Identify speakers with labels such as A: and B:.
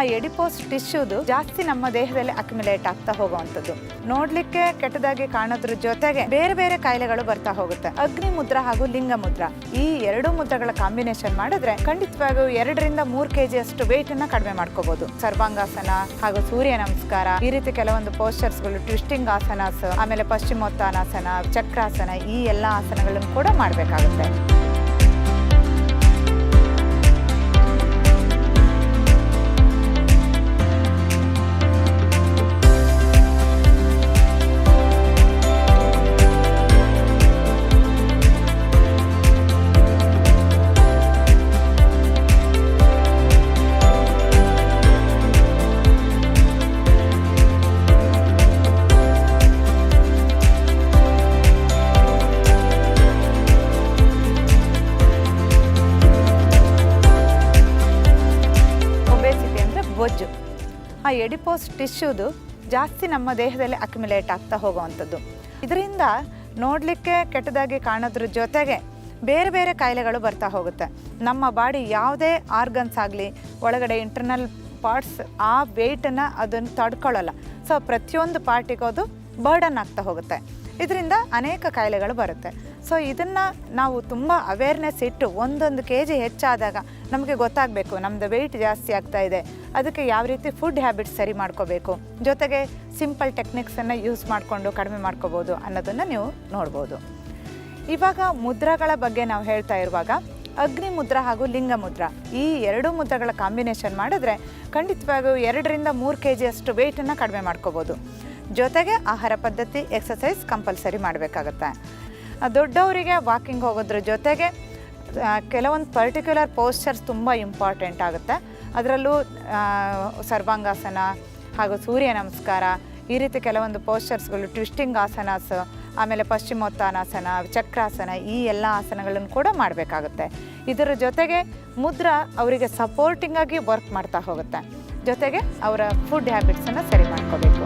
A: ಆ ಎಡಿಪೋಸ್ ಟಿಶ್ಯೂದು ಜಾಸ್ತಿ ನಮ್ಮ ದೇಹದಲ್ಲಿ ಅಕ್ಯುಮುಲೇಟ್ ಆಗ್ತಾ ಹೋಗುವಂಥದ್ದು. ನೋಡ್ಲಿಕ್ಕೆ ಕೆಟ್ಟದಾಗಿ ಕಾಣೋದ್ರ ಜೊತೆಗೆ ಬೇರೆ ಬೇರೆ ಕಾಯಿಲೆಗಳು ಬರ್ತಾ ಹೋಗುತ್ತೆ. ಅಗ್ನಿ ಮುದ್ರ ಹಾಗೂ ಲಿಂಗ ಮುದ್ರ. ಈ ಎರಡು ಮುದ್ರಗಳ ಕಾಂಬಿನೇಷನ್ ಮಾಡಿದ್ರೆ ಖಂಡಿತವಾಗಿಯೂ ಎರಡರಿಂದ ಮೂರು ಕೆಜಿ ಅಷ್ಟು weight ಅನ್ನ ಕಡಿಮೆ ಮಾಡ್ಕೋಬಹುದು ಸರ್ವಾಂಗಾಸನ ಹಾಗೂ ಸೂರ್ಯ ನಮಸ್ಕಾರ, ಈ ರೀತಿ ಕೆಲವೊಂದು ಪೋಸ್ಟರ್ಸ್ಗಳು ಟ್ವಿಸ್ಟಿಂಗ್ ಆಸನಾಸ್, ಆಮೇಲೆ ಪಶ್ಚಿಮೋತ್ತಾನಾಸನ, ಚಕ್ರಾಸನ, ಈ ಎಲ್ಲ ಆಸನಗಳನ್ನು ಕೂಡ ಮಾಡಬೇಕಾಗುತ್ತೆ. ಬೊಜ್ಜು ಆ ಎಡಿಪೋಸ್ ಟಿಶ್ಯೂದು ಜಾಸ್ತಿ ನಮ್ಮ ದೇಹದಲ್ಲಿ ಅಕ್ಯುಮುಲೇಟ್ ಆಗ್ತಾ ಹೋಗುವಂಥದ್ದು. ಇದರಿಂದ ನೋಡಲಿಕ್ಕೆ ಕೆಟ್ಟದಾಗಿ ಕಾಣೋದ್ರ ಜೊತೆಗೆ ಬೇರೆ ಬೇರೆ ಕಾಯಿಲೆಗಳು ಬರ್ತಾ ಹೋಗುತ್ತೆ. ನಮ್ಮ ಬಾಡಿ ಯಾವುದೇ ಆರ್ಗನ್ಸ್ ಆಗಲಿ, ಒಳಗಡೆ ಇಂಟರ್ನಲ್ ಪಾರ್ಟ್ಸ್ ಆ ವೆಯ್ಟನ್ನು ಅದನ್ನು ತಡ್ಕೊಳ್ಳಲ್ಲ. ಸೊ ಪ್ರತಿಯೊಂದು ಪಾರ್ಟಿಗೂ ಅದು ಬರ್ಡನ್ ಆಗ್ತಾ ಹೋಗುತ್ತೆ. ಇದರಿಂದ ಅನೇಕ ಕಾಯಿಲೆಗಳು ಬರುತ್ತೆ. ಸೊ ಇದನ್ನು ನಾವು ತುಂಬ ಅವೇರ್ನೆಸ್ ಇಟ್ಟು ಒಂದೊಂದು ಕೆ ಜಿ ಹೆಚ್ಚಾದಾಗ ನಮಗೆ ಗೊತ್ತಾಗಬೇಕು ನಮ್ಮದು ವೆಯ್ಟ್ ಜಾಸ್ತಿ ಆಗ್ತಾ ಇದೆ. ಅದಕ್ಕೆ ಯಾವ ರೀತಿ ಫುಡ್ ಹ್ಯಾಬಿಟ್ಸ್ ಸರಿ ಮಾಡ್ಕೋಬೇಕು? ಜೊತೆಗೆ ಸಿಂಪಲ್ ಟೆಕ್ನಿಕ್ಸನ್ನು ಯೂಸ್ ಮಾಡಿಕೊಂಡು ಕಡಿಮೆ ಮಾಡ್ಕೋಬೋದು ಅನ್ನೋದನ್ನು ನೀವು ನೋಡ್ಬೋದು. ಇವಾಗ ಮುದ್ರಗಳ ಬಗ್ಗೆ ನಾವು ಹೇಳ್ತಾ ಇರುವಾಗ, ಅಗ್ನಿ ಮುದ್ರ ಹಾಗೂ ಲಿಂಗ ಮುದ್ರ, ಈ ಎರಡು ಮುದ್ರಗಳ ಕಾಂಬಿನೇಷನ್ ಮಾಡಿದ್ರೆ ಖಂಡಿತವಾಗಿಯೂ ಎರಡರಿಂದ ಮೂರು ಕೆ ಜಿಯಷ್ಟು ವೆಯ್ಟನ್ನು ಕಡಿಮೆ ಮಾಡ್ಕೋಬೋದು. ಜೊತೆಗೆ ಆಹಾರ ಪದ್ಧತಿ ಎಕ್ಸಸೈಸ್ ಕಂಪಲ್ಸರಿ ಮಾಡಬೇಕಾಗತ್ತೆ. ದೊಡ್ಡವರಿಗೆ ವಾಕಿಂಗ್ ಹೋಗೋದ್ರ ಜೊತೆಗೆ ಕೆಲವೊಂದು ಪರ್ಟಿಕ್ಯುಲರ್ ಪೋಸ್ಚರ್ಸ್ ತುಂಬ ಇಂಪಾರ್ಟೆಂಟ್ ಆಗುತ್ತೆ. ಅದರಲ್ಲೂ ಸರ್ವಾಂಗಾಸನ ಹಾಗೂ ಸೂರ್ಯ ನಮಸ್ಕಾರ, ಈ ರೀತಿ ಕೆಲವೊಂದು ಪೋಸ್ಚರ್ಸ್ಗಳು ಟ್ವಿಸ್ಟಿಂಗ್ ಆಸನಾಸ್ ಆಮೇಲೆ ಪಶ್ಚಿಮೋತ್ತಾನಾಸನ, ಚಕ್ರಾಸನ, ಈ ಎಲ್ಲ ಆಸನಗಳನ್ನು ಕೂಡ ಮಾಡಬೇಕಾಗುತ್ತೆ. ಇದರ ಜೊತೆಗೆ ಮುದ್ರ ಅವರಿಗೆ ಸಪೋರ್ಟಿಂಗಾಗಿ ವರ್ಕ್ ಮಾಡ್ತಾ ಹೋಗುತ್ತೆ. ಜೊತೆಗೆ ಅವರ ಫುಡ್ ಹ್ಯಾಬಿಟ್ಸನ್ನು ಸರಿ ಮಾಡ್ಕೋಬೇಕು.